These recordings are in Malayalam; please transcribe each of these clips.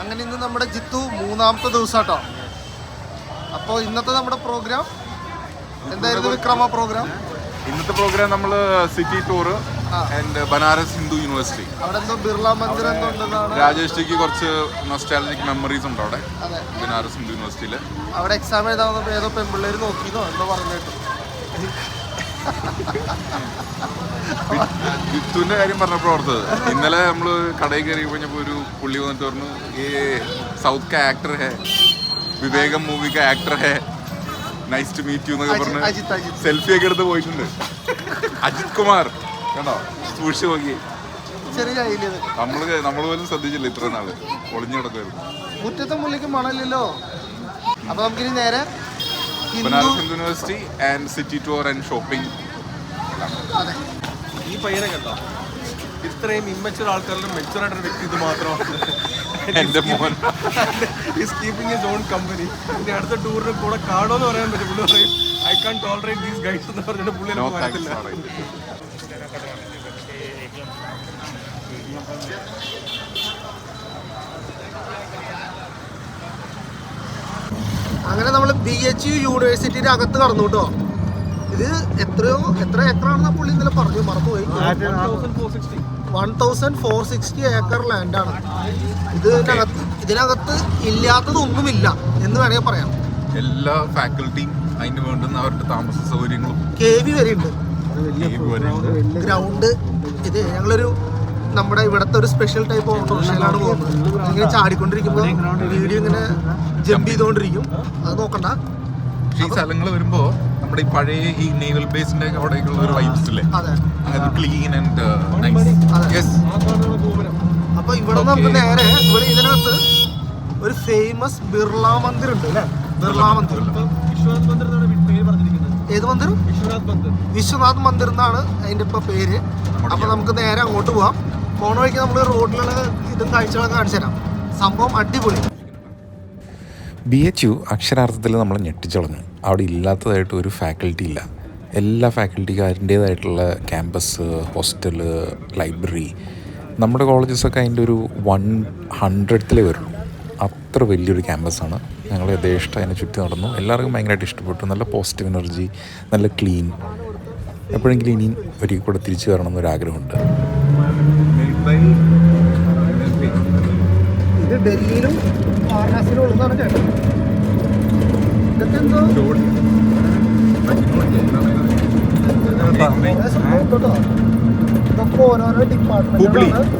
അങ്ങനെ ഇന്ന് നമ്മുടെ ജിത്തു മൂന്നാമത്തെ ദിവസം കേട്ടോ അപ്പോൾ ഇന്നത്തെ നമ്മുടെ പ്രോഗ്രാം? എന്തായിരുന്നു വിക്രമ പ്രോഗ്രാം? ഇന്നത്തെ പ്രോഗ്രാം നമ്മൾ city tour. And Banaras Hindu university. അവിടെ എന്തോ ബിർള മന്ദിർ രാജേഷ് ജിക്ക് കുറച്ച് നൊസ്റ്റാലജിക് മെമ്മറീസ് ഉണ്ട് അവിടെ ബനാറസ് ഹിന്ദു യൂണിവേഴ്സിറ്റിയിൽ അവിടെ എക്സാം എഴുതാൻ വന്നപ്പോൾ ഏതോ പെൺപിള്ളേർ നോക്കിയെന്നോ എന്തോ പറഞ്ഞിട്ട് ജിത്തുവിന്റെ കാര്യം പറഞ്ഞപ്പോൾ ഓർത്തത്. ഇന്നലെ നമ്മൾ കടയിൽ കയറി കഴിഞ്ഞപ്പോൾ ഒരു പുള്ളി വന്നിട്ട് പറഞ്ഞു ഈ സൗത്ത് കാ ആക്ടർ ഹേ വിവേകം മൂവി കാ ആക്ടർ ഹേ നൈസ് ടു മീറ്റ് യു എന്നൊക്കെ പറഞ്ഞ് അജിത് അജിത്. സെൽഫി ഒക്കെ എടുത്ത് പോയിട്ടുണ്ട്. അജിത് കുമാർ കണ്ടോ? സൂക്ഷിച്ചു നോക്കി. നമ്മൾ നമ്മൾ നമ്മൾ പോലും ശ്രദ്ധിച്ചില്ല ഇത്ര നാൾ. ഒളിഞ്ഞു കിടക്കുമായിരുന്നു മുറ്റത്തെ മുള്ളിക്ക് മണല്ലോ അപ്പൊ നമുക്കിനി നേരെ Banaras Hindu university and city tour and shopping ഈ പയ്യനെ കണ്ടോ? ഇത്രയും ഇമ്മച്ചുർ ആൾക്കാരിലും ആയിട്ടൊരു വ്യക്തി ഇത് മാത്രമാണ് എന്റെ മോൻ. Is keeping his own company ഇനി അടുത്ത ടൂറിന് കൂടെ കാണുമെന്ന് പറയാൻ പറ്റും പുള്ളി പറയും I can tolerate these guides എന്ന് പറഞ്ഞിട്ട് പുള്ളി എനിക്ക് താങ്ക്സ് അങ്ങനെ നമ്മൾ ബി എച്ച് യു യൂണിവേഴ്സിറ്റിയുടെ അകത്ത് കടന്നു കേട്ടോ ഇത് എത്രയോ എത്ര എത്ര ആണെന്നാ പുള്ളി ഇന്നലെ പറഞ്ഞു. മറന്നുപോയി. One thousand four sixty acre ലാൻഡാണ് ഇതിനകത്ത് ഇതിനകത്ത് ഇല്ലാത്തതൊന്നുമില്ല എന്ന് വേണമെങ്കിൽ പറയാം. എല്ലാ ഫാക്കൽറ്റിയും അതിന് വേണ്ടുന്ന അവരുടെ താമസ സൗകര്യങ്ങളും. കെ വി വരെ ഉണ്ട്. ഗ്രൗണ്ട് ഇത് ഞങ്ങളൊരു നമ്മുടെ ഇവിടുത്തെ ഒരു സ്പെഷ്യൽ ടൈപ്പ് ഓട്ടോറിക്ഷയിലാണ് പോകുന്നത്. ഇങ്ങനെ ചാടിക്കൊണ്ടിരിക്കുമ്പോൾ വീഡിയോ ഇങ്ങനെ ജമ്പ് ചെയ്തുകൊണ്ടിരിക്കും അത് നോക്കണ്ട. ഈ സ്ഥലങ്ങൾ വരുമ്പോ നമ്മുടെ ഈ പഴയ ഈ നേവൽ ബേസിന്റെ അവിടേക്കുള്ള ഒരു വൈബ്സ് ഇല്ലേ? Clean and nice. യെസ് അപ്പൊ ഇവിടെ നമുക്ക് നേരെ ഇവിടെ ഇതിനകത്ത് ഒരു ഫേമസ് ബിർള മന്ദിർ ഉണ്ട് അല്ലേ? ബിർള മന്ദിർ. ഏത് മന്ദിർ? വിശ്വനാഥ് മന്ദിർ. വിശ്വനാഥ് മന്ദിർ എന്നാണ് അതിന്റെ ഇപ്പൊ പേര്. അപ്പൊ നമുക്ക് നേരെ അങ്ങോട്ട് പോവാം. പോണ വഴിക്ക് നമ്മൾ റോഡിലുള്ള ഇതും കാഴ്ചകളൊക്കെ കാണിച്ചു തരാം. സംഭവം അടിപൊളി. ബി എച്ച് യു അക്ഷരാർത്ഥത്തിൽ നമ്മൾ ഞെട്ടിച്ചളഞ്ഞു. അവിടെ ഇല്ലാത്തതായിട്ട് ഒരു ഫാക്കൽറ്റി ഇല്ല. എല്ലാ ഫാക്കൽറ്റിക്കാരന്റേതായിട്ടുള്ള ക്യാമ്പസ് ഹോസ്റ്റൽ ലൈബ്രറി നമ്മുടെ കോളേജസൊക്കെ അതിന്റെ ഒരു വൺ ഹൺഡ്രഡത്തിലേ വരുള്ളൂ അത്ര വലിയൊരു ക്യാമ്പസാണ് ഞങ്ങൾ യഥേഷ്ടം അതിനെ ചുറ്റി നടന്നു. എല്ലാവർക്കും ഭയങ്കരമായിട്ട് ഇഷ്ടപ്പെട്ടു. നല്ല പോസിറ്റീവ് എനർജി നല്ല ക്ലീൻ എപ്പോഴെങ്കിലും ഇനിയും ഒരിക്കൽ കൂടെ തിരിച്ചു വരണം എന്നൊരാഗ്രഹമുണ്ട് ഇത് ഡൽഹിയിലും വാരണാസിയിലും ഉള്ളതാണ് കേട്ടത് ഇതൊക്കെ എന്തോ കുറേ സംഭവം ഉണ്ട് കേട്ടോ. ഇതൊക്കെ ഓരോരോ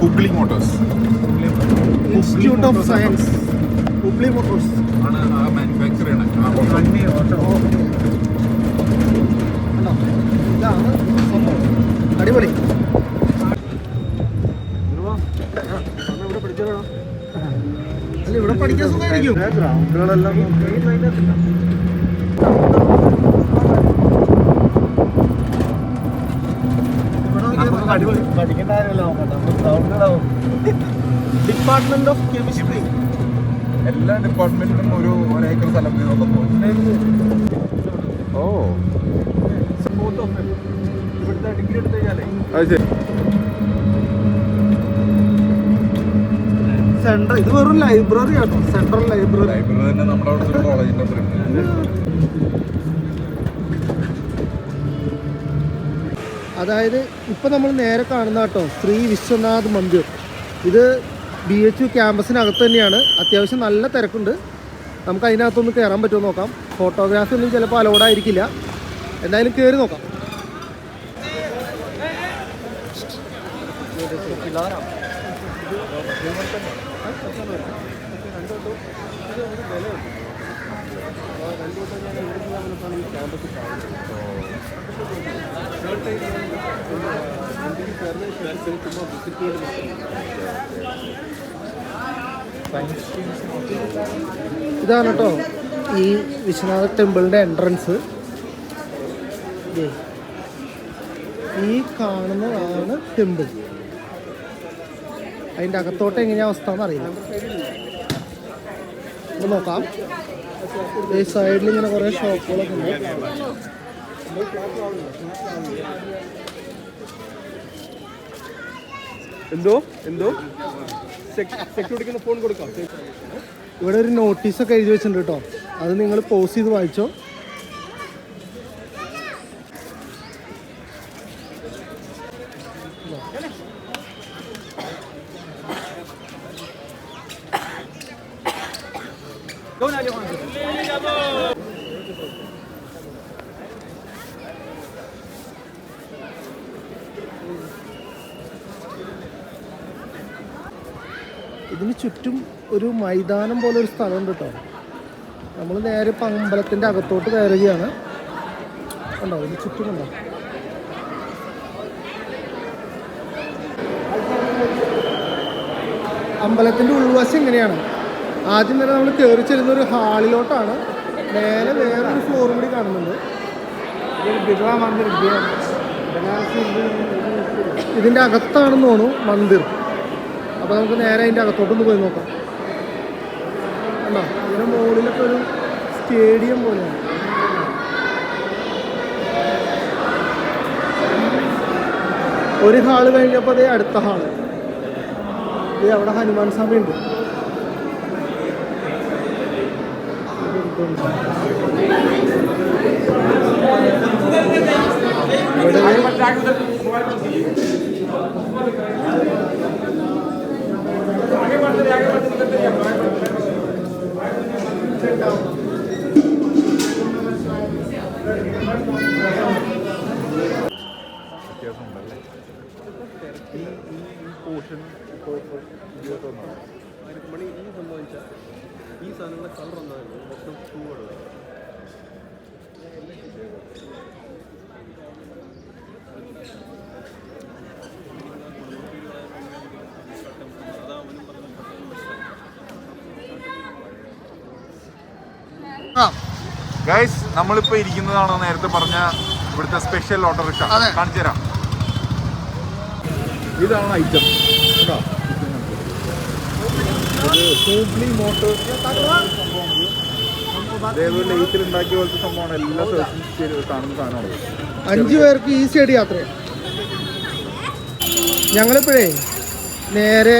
Hubli motors institute of science Hubli motors ആണ് ആ മാനുഫാക്ചർ? ഇതാണ് അടിപൊളി. അല്ല ഇവിടെ പഠിക്കാൻ സുഖമായിരിക്കും. ഡിപ്പാർട്ട്മെന്റ് ഓഫ് കെമിസ്ട്രി എല്ലാ ഡിപ്പാർട്ട്മെന്റിനും ഒരു ഒരേക്കർ സ്ഥലം ഓ. ഇവിടുത്തെ ഡിഗ്രി എടുത്തു കഴിഞ്ഞാലേ. അത് ശരി. സെൻട്രൽ ഇത് വെറും ലൈബ്രറി ആണ്. സെൻട്രൽ ലൈബ്രറി ലൈബ്രറി തന്നെ നമ്മുടെ കോളേജിന്റെ അതായത് ഇപ്പം നമ്മൾ നേരെ കാണുന്ന കേട്ടോ ശ്രീ വിശ്വനാഥ് മന്ദിർ. ഇത് ബി എച്ച് യു ക്യാമ്പസിനകത്ത് തന്നെയാണ്. അത്യാവശ്യം നല്ല തിരക്കുണ്ട്. നമുക്ക് അതിനകത്തൊന്ന് കയറാൻ പറ്റുമോ നോക്കാം. ഫോട്ടോഗ്രാഫി ഒന്നും ചിലപ്പോൾ അലോഡായിരിക്കില്ല എന്തായാലും കയറി നോക്കാം. ഇതാണ് കേട്ടോ ഈ വിശ്വനാഥ ടെമ്പിളിന്റെ എൻട്രൻസ് ഈ കാണുന്നതാണ് ടെമ്പിൾ. അതിന്റെ അകത്തോട്ട് എങ്ങനെയാ അവസ്ഥ എന്ന് അറിയില്ല നമുക്ക് നോക്കാം. ഈ സൈഡിൽ ഇങ്ങനെ കുറേ ഷോപ്പുകളൊക്കെ ഉണ്ട്. എന്തോ? എന്തോ? സെക്യൂരിറ്റിക്ക് ഫോൺ കൊടുക്കാം. ഇവിടെ ഒരു നോട്ടീസൊക്കെ എഴുതി വെച്ചിട്ടുണ്ട് കേട്ടോ അത് നിങ്ങൾ പോസ് ചെയ്ത് വായിച്ചോ. ഇതിന് ചുറ്റും ഒരു മൈതാനം പോലെ ഒരു സ്ഥലമുണ്ട് കേട്ടോ. നമ്മൾ നേരെ ഇപ്പം അമ്പലത്തിന്റെ അകത്തോട്ട് കയറുകയാണ്. ഉണ്ടോ ഇതിന് ചുറ്റുമുണ്ടോ അമ്പലത്തിന്റെ ഉൾവശം ഇങ്ങനെയാണ്. ആദ്യം തന്നെ നമ്മൾ കയറി ചെല്ലുന്ന ഒരു ഹാളിലോട്ടാണ്. മേലെ വേറൊരു ഫ്ലോറും കൂടി കാണുന്നുണ്ട്. ഇതിന്റെ അകത്താണെന്ന് തോന്നുന്നു മന്ദിർ. അപ്പോൾ നമുക്ക് നേരെ അതിന്റെ അകത്തോട്ടൊന്ന് പോയി നോക്കാം. കണ്ടോ? ഇതിന് മുകളിലൊക്കെ ഒരു സ്റ്റേഡിയം പോലെയാണ്. ഒരു ഹാൾ കഴിഞ്ഞപ്പോൾ അതേ അടുത്ത ഹാൾ. ഇത് അവിടെ ഹനുമാൻ സ്വാമി ഉണ്ട് മണി ഈ സംഭവിച്ചാൽ ഈ സാധനങ്ങളുടെ കളർ ഒന്നാണ്. മൊത്തം പൂവുള്ളത് ഗൈസ് നമ്മളിപ്പോ ഇരിക്കുന്നതാണ് നേരത്തെ പറഞ്ഞ ഇവിടുത്തെ സ്പെഷ്യൽ ഓട്ടോറിക്ഷ. കാണിച്ചു തരാം ഇതാണ് ഐറ്റം കേട്ടോ ഹൂബ്ലി മോട്ടോഴ്സ് അതേപോലെ ലേറ്റിൽ ഉണ്ടാക്കിയ പോലത്തെ സംഭവമാണ് എല്ലാ സ്ഥലത്തും കാണുന്ന സാധനമാണ്. അഞ്ച് പേർക്ക് ഈസി ആയിട്ട് യാത്ര ഞങ്ങളിപ്പോഴേ നേരെ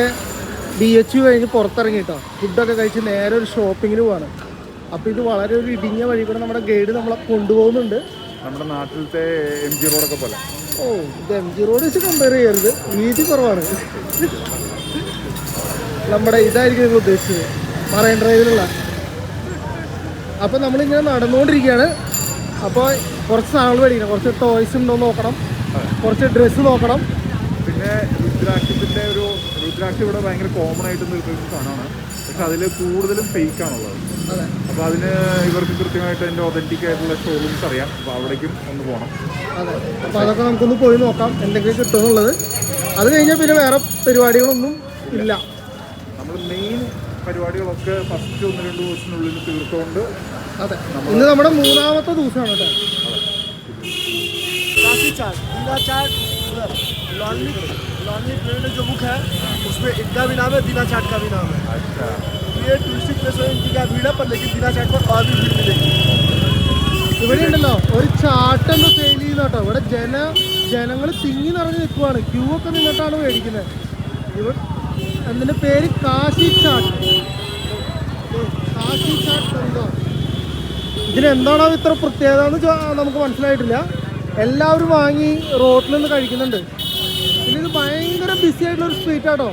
ബി എച്ച് യു കഴിഞ്ഞ് പുറത്തിറങ്ങിട്ടോ ഫുഡൊക്കെ കഴിച്ച് നേരെ ഒരു ഷോപ്പിങ്ങിന് പോവാണ്. അപ്പോൾ ഇത് വളരെ ഒരു ഇടിഞ്ഞ വഴി കൂടെ നമ്മുടെ ഗൈഡ് നമ്മളെ കൊണ്ടുപോകുന്നുണ്ട്. നമ്മുടെ നാട്ടിലത്തെ എം ജി റോഡൊക്കെ പോലെ. ഓ ഇത് എം ജി റോഡ് വെച്ച് കമ്പയർ ചെയ്യരുത്. വീതി കുറവാണ്. നമ്മുടെ ഇതായിരിക്കും നിങ്ങൾ ഉദ്ദേശിച്ചത്. മറൈൻ ഡ്രൈവിലുള്ള അപ്പോൾ നമ്മളിങ്ങനെ നടന്നുകൊണ്ടിരിക്കുകയാണ്. അപ്പോൾ കുറച്ച് സാധനങ്ങൾ മേടിക്കണം. കുറച്ച് ടോയ്സ് ഉണ്ടോ നോക്കണം. കുറച്ച് ഡ്രസ്സ് നോക്കണം. പിന്നെ രുദ്രാക്ഷത്തിന്റെ ഒരു രുദ്രാക്ഷ ഇവിടെ ഭയങ്കര കോമൺ ആയിട്ട് നിൽക്കുന്ന സാധനമാണ്. പക്ഷെ അതിൽ കൂടുതലും ഫേക്ക് ആണുള്ളത്. അതെ. അപ്പോൾ അതിന് ഇവർക്ക് കൃത്യമായിട്ട് അതിന്റെ ഒതന്റിക് ആയിട്ടുള്ള ഷോറൂംസ് അറിയാം. അപ്പോൾ അവിടേക്കും ഒന്ന് പോകണം അതെ. അപ്പോൾ അതൊക്കെ നമുക്കൊന്ന് പോയി നോക്കാം. എന്തെങ്കിലും കിട്ടുമെന്നുള്ളത്. അത് കഴിഞ്ഞാൽ പിന്നെ വേറെ പരിപാടികളൊന്നും ഇല്ല. പരിപാടികളൊക്കെ ഫസ്റ്റ് ഒന്ന് രണ്ട് ദിവസത്തിനുള്ളിൽ തീർത്തുകൊണ്ട് അതെ ഇന്ന് നമ്മുടെ മൂന്നാമത്തെ ദിവസമാണ് കേട്ടോ काशी चाट दीना चाट उधर लॉन्ली लॉन्ली ट्रेन जो बुक है उसमें इनका भी नाम है दीना चाट का भी नाम है ये टूरिस्टिक प्लेस है इनकी क्या भीड़ है पर लेकिन दीना चाट पर और भी भीड़ मिलेगी ഇവിടെ ഉണ്ടല്ലോ ഒരു ചാട്ടം സെയിൽ ചെയ്യുന്ന കേട്ടോ ഇവിടെ ജന ജനങ്ങൾ തിങ്ങി നിറഞ്ഞ് നിൽക്കുവാണ് ക്യൂ ഒക്കെ നിന്നിട്ടാണ് മേടിക്കുന്നത് ഇവ അതിന്റെ പേര് കാശി ചാട്ട്. കാശി ചാട്ട് എന്തോ. ഇതിനെന്താണോ ഇത്ര പ്രത്യേകത എന്ന് നമുക്ക് മനസ്സിലായിട്ടില്ല. എല്ലാവരും വാങ്ങി റോട്ടിൽ നിന്ന് കഴിക്കുന്നുണ്ട്. പിന്നെ ഇത് ഭയങ്കര ബിസി ആയിട്ടുള്ള ഒരു സ്ട്രീറ്റ് ആട്ടോ.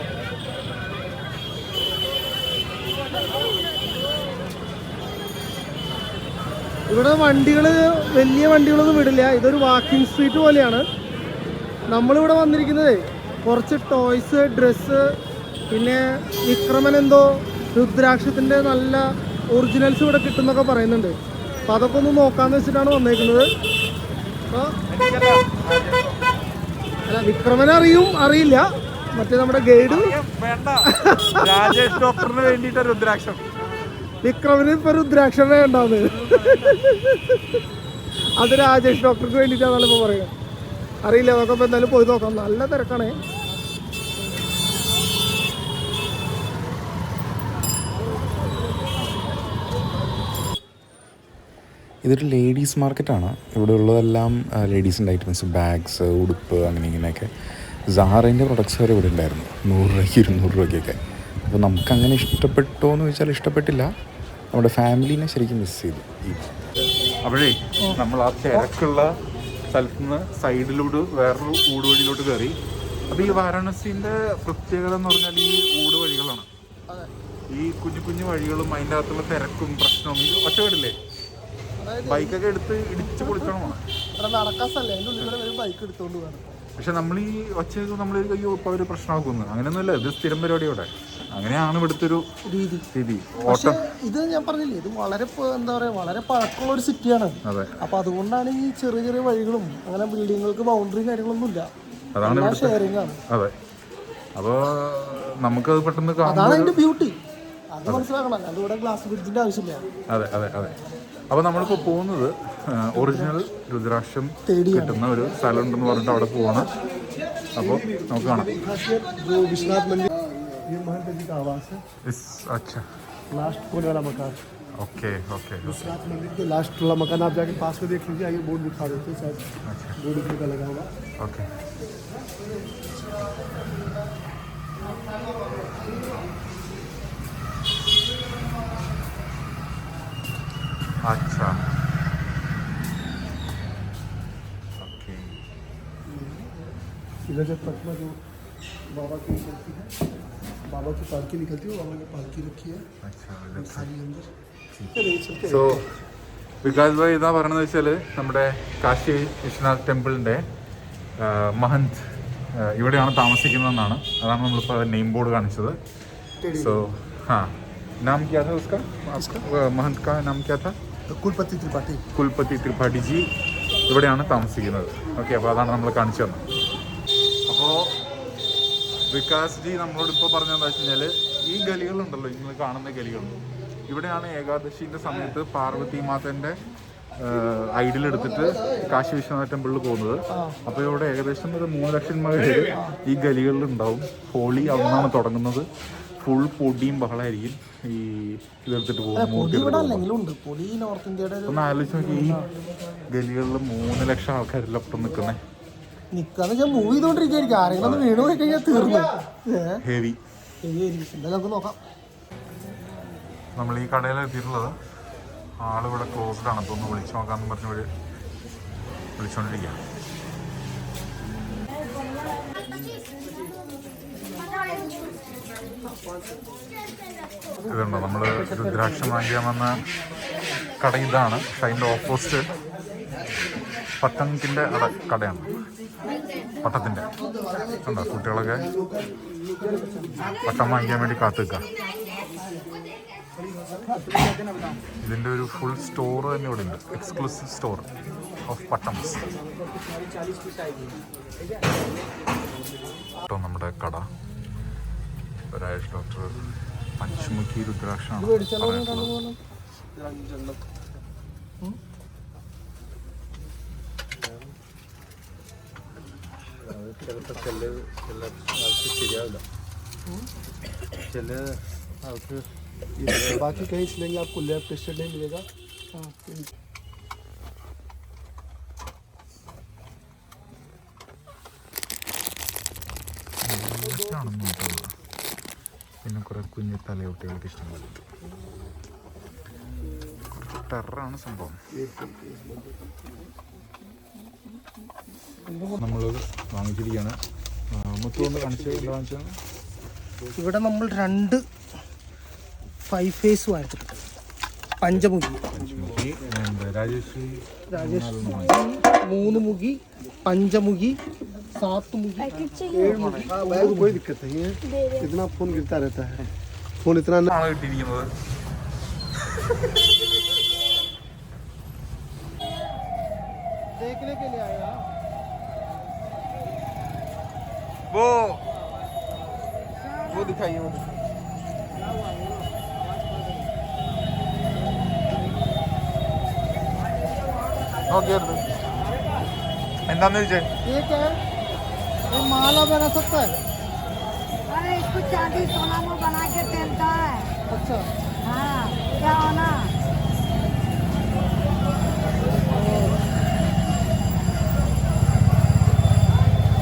ഇവിടെ വണ്ടികൾ വലിയ വണ്ടികളൊന്നും വിടില്ല. ഇതൊരു വാക്കിംഗ് സ്ട്രീറ്റ് പോലെയാണ്. നമ്മളിവിടെ വന്നിരിക്കുന്നത് കുറച്ച് ടോയ്സ് ഡ്രസ്സ് പിന്നെ വിക്രമൻ എന്തോ രുദ്രാക്ഷത്തിന്റെ നല്ല ഒറിജിനൽസ് ഇവിടെ കിട്ടുന്നൊക്കെ പറയുന്നുണ്ട്. അപ്പം അതൊക്കെ ഒന്ന് നോക്കാമെന്ന് വെച്ചിട്ടാണ് വന്നേക്കുന്നത്. അല്ല വിക്രമൻ അറിയും അറിയില്ല. മറ്റേ നമ്മുടെ ഗൈഡ്. രാജേഷ് ഡോക്ടറിന് വേണ്ടിയിട്ട് രുദ്രാക്ഷം. വിക്രമിന് ഇപ്പൊ രുദ്രാക്ഷനെ ഉണ്ടാവുന്നത്. അത് രാജേഷ് ഡോക്ടർക്ക് വേണ്ടിയിട്ടാണല്ലോ ഇപ്പൊ പറയുക അറിയില്ല നമുക്ക് എന്തായാലും പോയി നോക്കാം. നല്ല തിരക്കാണേ. ഇതൊരു ലേഡീസ് മാർക്കറ്റാണ് ഇവിടെ ഉള്ളതെല്ലാം ലേഡീസിന്റെ ഐറ്റംസ് ബാഗ്സ് ഉടുപ്പ് അങ്ങനെ ഇങ്ങനെയൊക്കെ. സാറിന്റെ പ്രൊഡക്ട്സ് വരെ ഇവിടെ ഉണ്ടായിരുന്നു. നൂറ് രൂപയ്ക്ക് ഇരുന്നൂറ് രൂപയ്ക്കൊക്കെ. അപ്പോൾ നമുക്കങ്ങനെ ഇഷ്ടപ്പെട്ടോ എന്ന് ചോദിച്ചാൽ ഇഷ്ടപ്പെട്ടില്ല. നമ്മുടെ ഫാമിലീനെ ശരിക്കും മിസ് ചെയ്തു. അപ്പോഴേ നമ്മൾ ആ തിരക്കുള്ള സ്ഥലത്ത് നിന്ന് സൈഡിലൂടെ വേറൊരു ഊട് വഴിയിലോട്ട് കയറി. അപ്പോൾ ഈ വാരാണസിന്റെ പ്രത്യേകത എന്ന് പറഞ്ഞാൽ ഈ ഊട് വഴികളാണ്. ഈ കുഞ്ഞു കുഞ്ഞു വഴികളും അതിന്റെ അകത്തുള്ള തിരക്കും പ്രശ്നവും ഇത് ഒറ്റപ്പെടില്ലേ ബൈക്കൊക്കെ എടുത്ത് ഇടിച്ച് പൊളിച്ചോണം പോണം. ഇവിടെ നടക്കാൻ സ്ഥലം അതിന്റെ ഉള്ളിൽ വരും ബൈക്ക് എടുത്തുകൊണ്ട് പക്ഷെ നമ്മൾ ഈ ഒച്ചയൊക്കെ നമ്മൾ അയ്യോ ഇപ്പൊ അവർ പ്രശ്നമാക്കുന്നു. അങ്ങനെയൊന്നുമില്ല ഇത് സ്ഥിരം പരിപാടിയോടെ. അങ്ങനെയാണ് ഇവിടുത്തെ ഒരു രീതി. രീതി ഓട്ടം. ഇത് ഞാൻ പറഞ്ഞില്ലേ ഇത് വളരെ എന്താ പറയാ വളരെ പഴക്കമുള്ള ഒരു സിറ്റിയാണ് അതെ. അപ്പൊ അതുകൊണ്ടാണ് ഈ ചെറിയ ചെറിയ വഴികളും അങ്ങനെ ബിൽഡിങ്ങുകൾക്ക് ബൗണ്ടറി കാര്യങ്ങളൊന്നും ഇല്ല അതാണ് ഷെയറിംഗ് ആണ്. അതെ. അപ്പോൾ നമുക്കത് പെട്ടെന്ന് അതാണ് അതിന്റെ ബ്യൂട്ടി അത് മനസ്സിലാക്കണം. അതുകൂടെ ഗ്ലാസ് ബ്രിഡ്ജിന്റെ ആവശ്യമില്ല. അതെ അതെ അതെ. അപ്പോൾ നമ്മളിപ്പോൾ പോകുന്നത് ഒറിജിനൽ രുദ്രാക്ഷം തേടിയാണ്. കിട്ടുന്ന ഒരു സ്ഥലം ഉണ്ടെന്ന് പറഞ്ഞിട്ട് അവിടെ പോവാണ് അപ്പോൾ നമുക്ക് കാണാം जो विश्वनाथ मंदिर ये महंत जी का आवास है ഇസ് അച്ഛാ लास्ट कोने वाला मकान ഓക്കെ ഓക്കെ विश्वनाथ मंदिर के लास्ट वाला मकान आप जाके पास में देख लीजिए आगे बोर्ड दिखा देते हैं शायद बोर्ड इसमें का लगा हुआ ഓക്കെ अच्छा ओके इधर जब पटना जो बाबा की निकलती है बाबा की पालकी निकलती है वो बाबा की पालकी रखी है अच्छा खाली अंदर चलिए चलते हैं। സോ വികാസ് ഭായ് ഇതാ പറയണത് വെച്ചാൽ നമ്മുടെ കാശി വിശ്വനാഥ് ടെമ്പിളിൻ്റെ മഹന്ത് ആ, ഇവിടെയാണ് താമസിക്കുന്നതെന്നാണ് അതാണ് നമ്മളിപ്പോൾ നെയിം ബോർഡ് കാണിച്ചത് സോ हाँ नाम क्या था उसका आपका वो महंत का नाम क्या था കുൽപത്തി ത്രിപാഠി. കുൽപത്തി ത്രിപാഠിജി ഇവിടെയാണ് താമസിക്കുന്നത്. ഓക്കെ അപ്പോൾ അതാണ് നമ്മൾ കാണിച്ചു തന്നത്. അപ്പോൾ വികാസ് ജി നമ്മളോട് ഇപ്പോൾ പറഞ്ഞതെന്ന് വെച്ച് കഴിഞ്ഞാൽ ഈ ഗലികളുണ്ടല്ലോ നിങ്ങൾ കാണുന്ന ഗലികൾ ഇവിടെയാണ് ഏകാദശിന്റെ സമയത്ത് പാർവതി മാതന്റെ ഐഡിൽ എടുത്തിട്ട് കാശി വിശ്വനാഥ ടെമ്പിളിൽ പോകുന്നത്. അപ്പോൾ ഇവിടെ ഏകദേശം ഒരു മൂന്ന് ലക്ഷം പേര് ഈ ഗലികളിലുണ്ടാവും ഹോളി അന്നാണ് തുടങ്ങുന്നത്. ഫുൾ പൊടിയും ബഹളായിരിക്കും ഈ ഇതെടുത്തിട്ട് പോകും. ഒന്ന് ആലോചിച്ച് നോക്കി ഈ ഗലികളിൽ മൂന്ന് ലക്ഷം ആൾക്കാരില്ല ഒപ്പം നിൽക്കുന്നേ? നിക്കാന്ന് വെച്ചാൽ മൂവ് ചെയ്തോണ്ടിരിക്കും ആരെങ്കിലും ഒന്ന് വീണ് പോയി കഴിഞ്ഞാൽ തീർന്നു. ഹെവി നമുക്ക് നോക്കാം. നമ്മൾ ഈ കടയിൽ എത്തിയിട്ടുള്ളത് ആളിവിടെ ക്ലോസ്ഡ് ആണ്. അപ്പോൾ ഒന്ന് വിളിച്ചു നോക്കാമെന്ന് പറഞ്ഞ് വിളിച്ചുകൊണ്ടിരിക്കുക ഇതുണ്ടോ? നമ്മൾ രുദ്രാക്ഷ വാങ്ങിക്കാൻ വന്ന കട ഇതാണ്. പക്ഷെ അതിന്റെ ഓപ്പോസിറ്റ് പട്ടണത്തിന്റെ അട കടയാണ്. പട്ടത്തിന്റെ ഉണ്ടോ കുട്ടികളൊക്കെ പട്ടം വാങ്ങിക്കാൻ വേണ്ടി കാത്തു നിൽക്കുക ഇതിന്റെ ഒരു ഫുൾ സ്റ്റോർ തന്നെ ഇവിടെ ഉണ്ട്. എക്സ്ക്ലൂസീവ് സ്റ്റോർ ഓഫ് പട്ടംസ് നമ്മുടെ കട. രാജേഷ് ഡോക്ടർ പഞ്ചമുഖി രുദ്രാക്ഷമാണ് പറഞ്ഞിട്ടുള്ളത്. बाकी कहीं चलेंगे आपको लेफ्ट टेस्टेड नहीं मिलेगा ഇഷ്ടമാണെന്ന് നോക്കുന്നത് പിന്നെ കുറെ കുഞ്ഞു തലയോട്ടികൾക്ക് ഇഷ്ടംപോലെ കുറച്ച് ടെററാണ് സംഭവം. നമ്മൾ വാങ്ങിച്ചിരിക്കുകയാണ്. മുത്തുകൊണ്ട് കാണിച്ചു എന്താ വാങ്ങിച്ചത് ഇവിടെ നമ്മൾ രണ്ട് ഫൈവ് ഫേസ് വാങ്ങിച്ചിട്ടുണ്ട്. പഞ്ചമുഖി. രാജേഷ് രാജേഷ് മൂന്ന് മുഖി പഞ്ചമുഖി സാത്ത് മുഖി ഏഴ് മുഖി हाँ बैग कोई दिक्कत नहीं है इतना फोन गिरता रहता है फोन इतना न- ആണ് കിട്ടിയിരിക്കുന്നത് देखने के लिए आया वो वो दिखाइए वो दिखाइए ഓക്കെ എന്താന്ന് ചോദിച്ചേ ये क्या है ये माला बना सकता है अरे इसको चांदी सोना में बना के पहनता है अच्छा हाँ क्या होना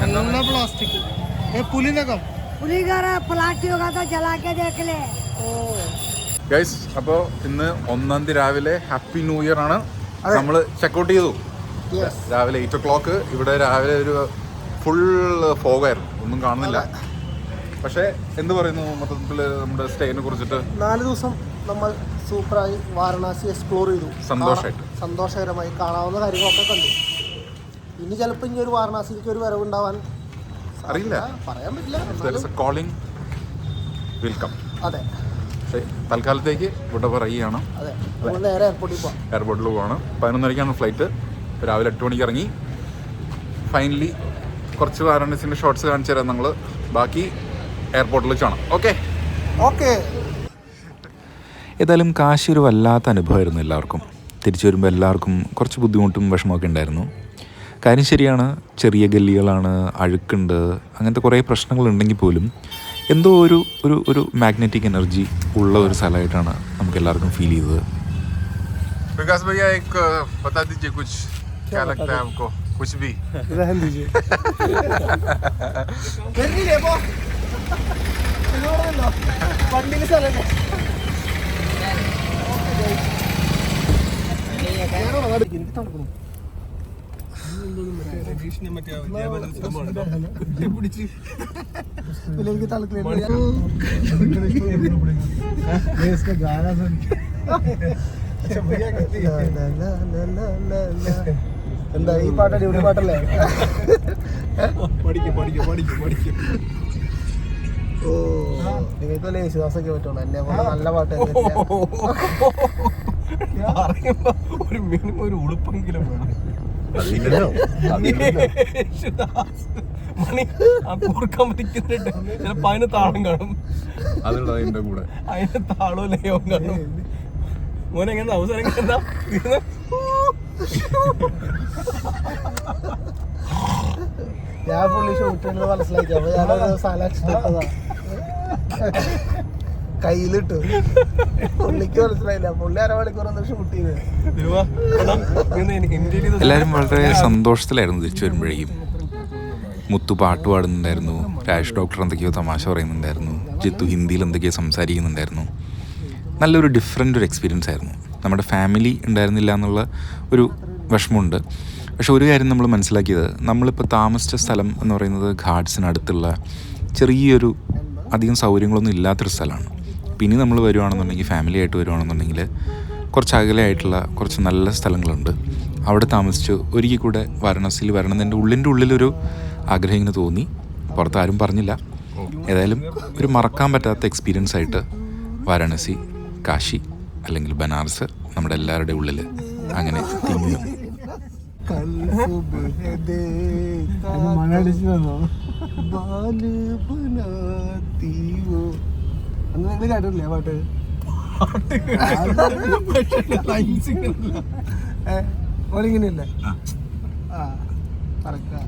എന്താ जलना प्लास्टिक ये पुली नगम पूरी घर प्लास्टिक होगा तो जला के देख ले ഗൈസ് അപ്പോൾ ഇന്ന് ഒന്നാം തീയതി രാവിലെ ഹാപ്പി ന്യൂ ഇയർ ആണ് നമ്മൾ ചെക്കൗട്ട് ചെയ്തു യെസ് രാവിലെ എയ്റ്റ് ഒ ക്ലോക്ക് ഇവിടെ രാവിലെ ഒരു ഫുൾ ഫോഗായിരുന്നു ഒന്നും കാണുന്നില്ല. പക്ഷേ എന്ത് പറയുന്നു മൊത്തത്തിൽ നമ്മുടെ സ്റ്റേനെ കുറിച്ചിട്ട്? നാല് ദിവസം നമ്മൾ സൂപ്പറായി വാരണാസി എക്സ്പ്ലോർ ചെയ്തു. സന്തോഷമായിട്ട് സന്തോഷകരമായി. കാണാവുന്ന കാര്യങ്ങളൊക്കെ കണ്ടു. ഇനി ചിലപ്പോൾ ഇനി ഒരു വാരണാസിയിലേക്ക് ഒരു വരവുണ്ടാവാൻ അറിയില്ല. പറയാൻ പറ്റില്ല. കോളിംഗ് വെൽക്കം അതെ. തൽക്കാലത്തേക്ക് ഇവിടെ പറയുകയാണ്. നേരെ എയർപോർട്ടിൽ പോവാം. എയർപോർട്ടിൽ പോവാണ്. പതിനൊന്നരയ്ക്കാണ് ഫ്ലൈറ്റ് രാവിലെ എട്ട് മണിക്ക് ഇറങ്ങി. ഫൈനലി കുറച്ച് വാരണസിന്റെ ഷോർട്സ് കാണിച്ചു തരാം നമ്മൾ ബാക്കി എയർപോർട്ടിൽ വെച്ച് ഓക്കെ ഓക്കെ ഏതായാലും കാശി ഒരു വല്ലാത്ത അനുഭവമായിരുന്നു എല്ലാവർക്കും. തിരിച്ചു വരുമ്പോൾ എല്ലാവർക്കും കുറച്ച് ബുദ്ധിമുട്ടും വിഷമമൊക്കെ ഉണ്ടായിരുന്നു. കാര്യം ശരിയാണ് ചെറിയ ഗല്ലികളാണ് അഴുക്കുണ്ട് അങ്ങനത്തെ കുറേ പ്രശ്നങ്ങളുണ്ടെങ്കിൽ പോലും എന്തോ ഒരു ഒരു ഒരു മാഗ്നറ്റിക് എനർജി ഉള്ള ഒരു സ്ഥലമായിട്ടാണ് നമുക്ക് എല്ലാവർക്കും ഫീൽ ചെയ്തത്. വികാസ് ഭയ്യ ബത്താ कुछ भी रहन दीजिए इसका गाना सुन എന്താ ഈ പാട്ട് അടിപൊളി പാട്ടല്ലേ? ഓ നിങ്ങൾക്ക് വല്ല യേശുദാസൊക്കെ പറ്റുള്ളൂ. എന്നെ പോലെ നല്ല പാട്ട് ഒരു മിനിമം ഒരു ഉളുപ്പെങ്കിലും വേണം. മണി ചിലപ്പോ അതിന് താളം കാണും. അതുള്ളത് കൂടെ. അതിന് താളവും ലയവും കാണും. മോനെ എങ്ങനെ അവസരം എന്താ ഞാൻ പുള്ളി ഷൂട്ട് ചെയ്യുന്നത് മനസ്സിലാക്കി. അപ്പൊ ഞാൻ ഇഷ്ടപ്പെട്ടതാ കയ്യിലിട്ടു. പുള്ളിക്ക് മനസ്സിലായില്ല. പുള്ളി അരമണിക്കൂർ ഒന്ന് ഷൂട്ട് ചെയ്ത് എല്ലാരും എല്ലാവരും വളരെ സന്തോഷത്തിലായിരുന്നു തിരിച്ചു വരുമ്പോഴേക്കും. മുത്തു പാട്ട് പാടുന്നുണ്ടായിരുന്നു. രാജ് ഡോക്ടർ എന്തൊക്കെയോ തമാശ പറയുന്നുണ്ടായിരുന്നു. ജിത്തു ഹിന്ദിയിൽ എന്തൊക്കെയോ സംസാരിക്കുന്നുണ്ടായിരുന്നു. നല്ലൊരു ഡിഫറെന്റ് ഒരു എക്സ്പീരിയൻസ് ആയിരുന്നു. നമ്മുടെ ഫാമിലി ഉണ്ടായിരുന്നില്ല എന്നുള്ള ഒരു വിഷമമുണ്ട്. പക്ഷെ ഒരു കാര്യം നമ്മൾ മനസ്സിലാക്കിയത് നമ്മളിപ്പോൾ താമസിച്ച സ്ഥലം എന്ന് പറയുന്നത് ഘാട്സിനടുത്തുള്ള ചെറിയൊരു അധികം സൗകര്യങ്ങളൊന്നും ഇല്ലാത്തൊരു സ്ഥലമാണ്. പിന്നെ നമ്മൾ വരുവാണെന്നുണ്ടെങ്കിൽ ഫാമിലി ആയിട്ട് വരുവാണെന്നുണ്ടെങ്കിൽ കുറച്ച് അകലെയായിട്ടുള്ള കുറച്ച് നല്ല സ്ഥലങ്ങളുണ്ട്. അവിടെ താമസിച്ച് ഒരിക്കൽ കൂടെ വാരണാസിയിൽ വരണം എന്ന് എന്റെ ഉള്ളിന്റെ ഉള്ളിലൊരു ആഗ്രഹം ഇങ്ങനെ തോന്നി. പുറത്താരും പറഞ്ഞില്ല. ഏതായാലും ഒരു മറക്കാൻ പറ്റാത്ത എക്സ്പീരിയൻസ് ആയിട്ട് വാരണാസി കാശി അല്ലെങ്കിൽ ബനാറസ് നമ്മുടെ എല്ലാവരുടെ ഉള്ളിൽ അങ്ങനെ തിങ്ങും ആ കറക്റ്റാ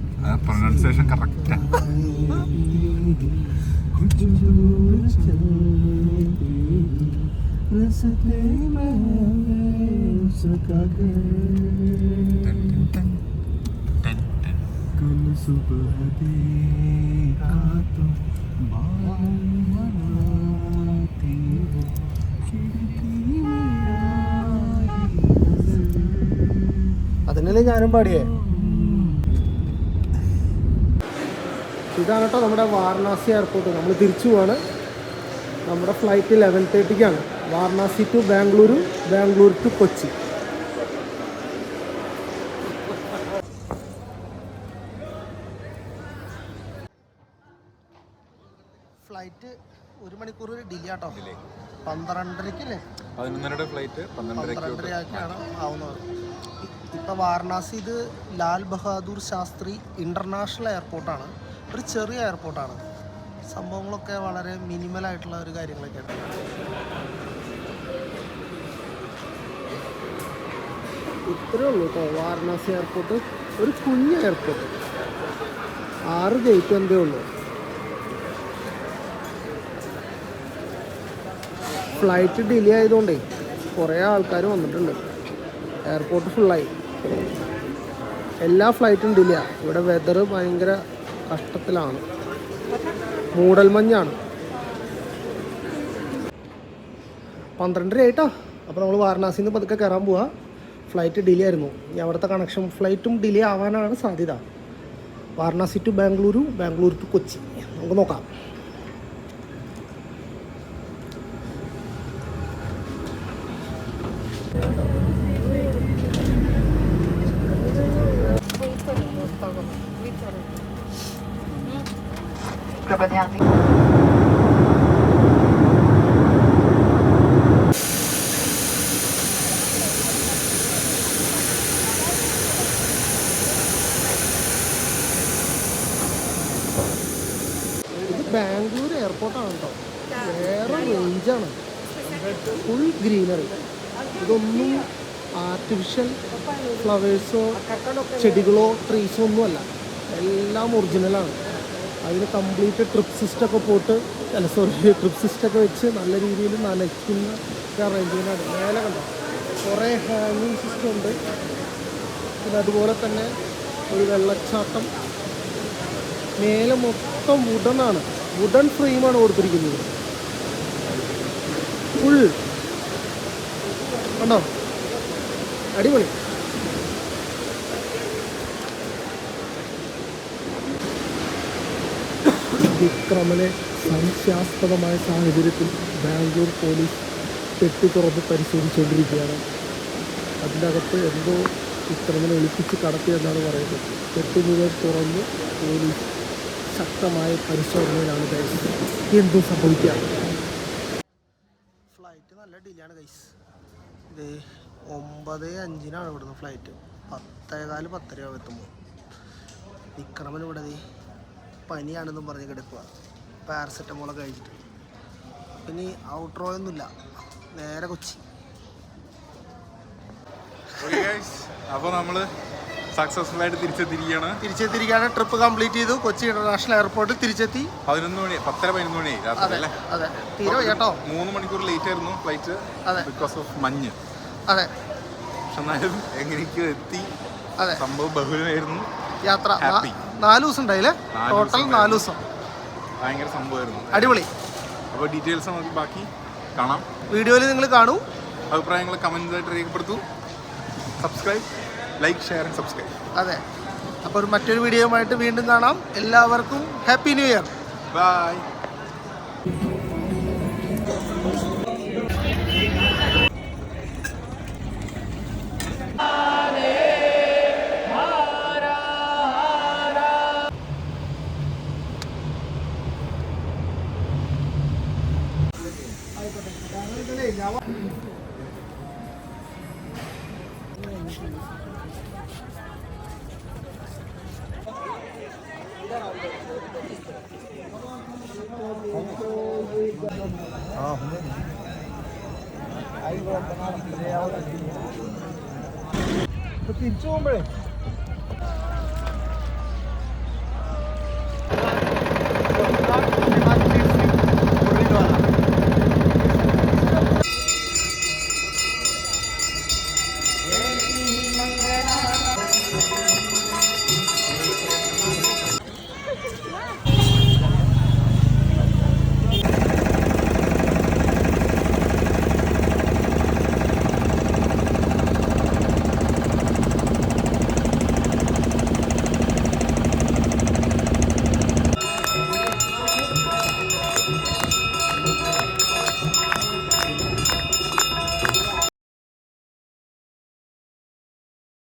അതിനല്ലേ ഞാനും പാടിയേ? ഇതാണ് കേട്ടോ നമ്മുടെ വാരണാസി എയർപോർട്ട്. നമ്മൾ തിരിച്ചു പോവാണ്. നമ്മുടെ flight eleven തേർട്ടിക്കാണ് Varanasi to Bengaluru Bangalore to Kochi. Flight ഒരു മണിക്കൂർ ഒരു ഡിലേ ആട്ടോ. പന്ത്രണ്ടരയ്ക്കല്ലേ പതിനൊന്നരയുടെ ഫ്ലൈറ്റ് പന്ത്രണ്ടരയ്ക്ക് പന്ത്രണ്ടരയൊക്കെയാണ് ആവുന്നത്. ഇപ്പോൾ വാരണാസി ഇത് ലാൽ ബഹാദൂർ ശാസ്ത്രി ഇന്റർനാഷണൽ എയർപോർട്ടാണ്. ഒരു ചെറിയ എയർപോർട്ടാണ്. സംഭവങ്ങളൊക്കെ വളരെ മിനിമൽ ആയിട്ടുള്ള ഒരു കാര്യങ്ങളൊക്കെയാണ്. ഇത്രേ ഉള്ളൂ കേട്ടോ വാരണാസി എയർപോർട്ട്. ഒരു കുഞ്ഞ് എയർപോർട്ട്. ആറ് ഗേറ്റ് എന്തേ ഉള്ളൂ. ഫ്ലൈറ്റ് ഡിലേ ആയതുകൊണ്ടേ കുറേ ആൾക്കാർ വന്നിട്ടുണ്ട്. എയർപോർട്ട് ഫുള്ളായി എല്ലാ ഫ്ലൈറ്റും ഡിലേ ഇവിടെ വെതർ ഭയങ്കര കഷ്ടത്തിലാണ്. മൂടൽമഞ്ഞാണ് പന്ത്രണ്ടര ആയിട്ടാ അപ്പോൾ നമ്മൾ വാരണാസിയിൽ നിന്ന് പതുക്കെ കയറാൻ പോവാ. ഫ്ലൈറ്റ് ഡിലേ ആയിരുന്നു. ഈ അവിടുത്തെ കണക്ഷൻ ഫ്ലൈറ്റും ഡിലേ ആവാനാണ് സാധ്യത. Varanasi to Bengaluru Bangalore to Kochi. നമുക്ക് നോക്കാം. ഇത് ബാംഗ്ലൂർ എയർപോർട്ടാണ് കേട്ടോ വേറെ റേഞ്ചാണ് ഫുൾ ഗ്രീനറി ഇതൊന്നും ആർട്ടിഫിഷ്യൽ ഫ്ലവേഴ്സോ ചെടികളോ ട്രീസോ ഒന്നുമല്ല. എല്ലാം ഒറിജിനലാണ് അതിന് കംപ്ലീറ്റ് ട്രിപ്പ് സിസ്റ്റം ഒക്കെ പോട്ട് അല്ല സോറി ട്രിപ്പ് സിസ്റ്റം ഒക്കെ വെച്ച് നല്ല രീതിയിൽ നനയ്ക്കുന്ന അറേഞ്ച്മെന്റാണ് മേലെ കണ്ടോ? കുറേ ഹാങ്ങിങ് സിസ്റ്റം ഉണ്ട്. പിന്നെ അതുപോലെ തന്നെ ഒരു വെള്ളച്ചാട്ടം. മേലെ മൊത്തം വുഡനാണ് വുഡൻ ഫ്രെയിമാണ് കൊടുത്തിരിക്കുന്നത്. ഫുൾ കണ്ടോ? അടിപൊളി. വിക്രമനെ സംശയാസ്പദമായ സാഹചര്യത്തിൽ ബാംഗ്ലൂർ പോലീസ് പെട്ടി തുറന്ന് പരിശോധിച്ചുകൊണ്ടിരിക്കുകയാണ്. അതിന്റെ അകത്ത് എന്തോ വിക്രമനെ ഒളിപ്പിച്ച് കടത്തിയെന്നാണ് പറയുന്നത്. പെട്ടി മുഴുവൻ തുറന്ന് പോലീസ് ശക്തമായ പരിശോധനയിലാണ് ഗൈസ് എന്തും സംഭവിക്കാം. ഫ്ലൈറ്റ് നല്ല ഡിലാണ് ഗൈസ് ഇത് ഒമ്പത് അഞ്ചിനാണ് ഇവിടുന്ന് ഫ്ലൈറ്റ് പത്തേകാൽ പത്തരയാവും എത്തുമ്പോൾ വിക്രമൻ ഇവിടെ പനിയാണെന്നും പറഞ്ഞ് കിടക്കുക പാരസെറ്റമോളൊക്കെ കഴിച്ചിട്ട് പിന്നെ ഔട്ട് ഒന്നുമില്ല നേരെ കൊച്ചി. അപ്പോൾ നമ്മൾ സക്സസ്ഫുൾ ആയിട്ട് തിരിച്ചെത്തിയിരിക്കുകയാണ്. തിരിച്ചെത്തിരിക്കുകയാണ് ട്രിപ്പ് കംപ്ലീറ്റ് ചെയ്തു. കൊച്ചി ഇന്റർനാഷണൽ എയർപോർട്ടിൽ തിരിച്ചെത്തി. പതിനൊന്ന് മണി പത്തര പതിനൊന്ന് മണി രാത്രി അല്ലേ അതെ. തീരെ കേട്ടോ. മൂന്ന് മണിക്കൂർ ലേറ്റ് ആയിരുന്നു ഫ്ലൈറ്റ് അതെ. ബിക്കോസ് ഓഫ് മഞ്ഞ്. അതെ. പക്ഷെ എന്നാലും എങ്ങനെയൊക്കെയോ എത്തി. അതെ. സംഭവം ബഹുലമായിരുന്നു. യാത്ര. Happy. നാല് ദിവസം ഉണ്ടായില്ലേ ടോട്ടൽ നാല് ദിവസം ഭയങ്കര സംഭവമായിരുന്നു. അടിപൊളി. അപ്പോൾ ഡീറ്റെയിൽസ് നമുക്ക് ബാക്കി കാണാം. വീഡിയോയിൽ നിങ്ങൾ കാണൂ. അഭിപ്രായങ്ങൾ കമൻസ് ആയിട്ട് രേഖപ്പെടുത്തൂ. Subscribe like share and subscribe അതെ. അപ്പോൾ ഒരു മറ്റൊരു വീഡിയോയുമായിട്ട് വീണ്ടും കാണാം. എല്ലാവർക്കും happy new year bye um homem.